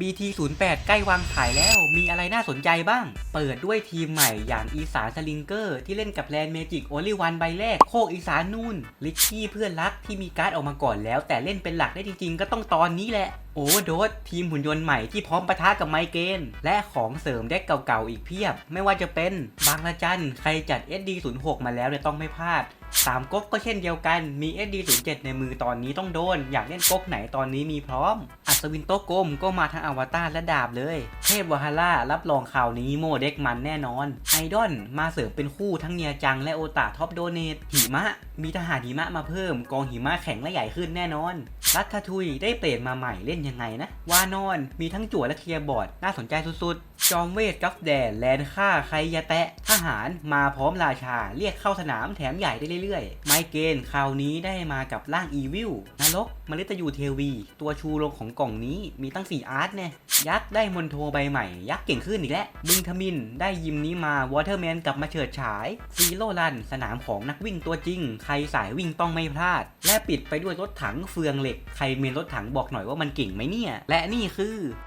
BT08 ใกล้วางขายแล้วมีอะไรน่าสนใจบ้าง เปิดด้วยทีมใหม่อย่างอีสานสลิงเกอร์ ที่เล่นกับแลนเมจิกโอลิวันใบแรก โคกอีสานนู่นลิกกี้เพื่อนรักที่มีการ์ดออกมาก่อนแล้ว แต่เล่นเป็นหลักได้จริงๆ ก็ต้องตอนนี้แหละโอเวอร์โดสทีมหุ่นยนต์ใหม่ที่พร้อมปะทะกับไมเกนและของเสริมเด็กเก่าๆ อีกเพียบ ไม่ว่าจะเป็นบางละจันใครจัด SD06 มาแล้วเนี่ยต้องไม่พลาดสามก๊กก็เช่นเดียวกันมี SD07 ในมือตอนนี้ต้องโดน อยากเล่นก๊กไหนตอนนี้มีพร้อม อัศวินโตะกลมก็มาทั้งอวตารและดาบเลย เทพวาฮาร่ารับรองข่าวนี้โมเด็กมันแน่นอน ไอดอลมาเสริมเป็นคู่ทั้งเนียจังและโอตาท็อปโดเนตหิมะ มีทหารหิมะมาเพิ่ม กองหิมะแข็งและใหญ่ขึ้นแน่นอน รัฐทุยได้เปลี่ยนมาใหม่เล่นยังไงนะ วานอนมีทั้งจั่วและเคลียร์บอร์ดน่าสนใจสุดๆ จอมเวทกัฟแดนแลนฆ่าใครยาแตะ หารมาพร้อมราชา เรียกเข้าสนามแถมใหญ่ได้เรื่อยๆ ไมเกนคราวนี้ได้มากับร่างอีวิลนรกมฤตยูเทวี ตัวชูโรงของกล่องนี้มีตั้ง 4 อาร์ตเนี่ยยักษ์ได้มนโทใบใหม่ ยักษ์เก่งขึ้นอีกแล้วบึงทมินได้ยิมนี้มาวอเตอร์แมนกลับมาเฉิดฉายซีโร่รันสนามของนักวิ่งตัวจริง ใครสายวิ่งต้องไม่พลาด และปิดไปด้วยรถถังเฟืองเหล็ก ใครเมนรถถังบอกหน่อยว่ามันเก่งไหมเนี่ย และนี่คือ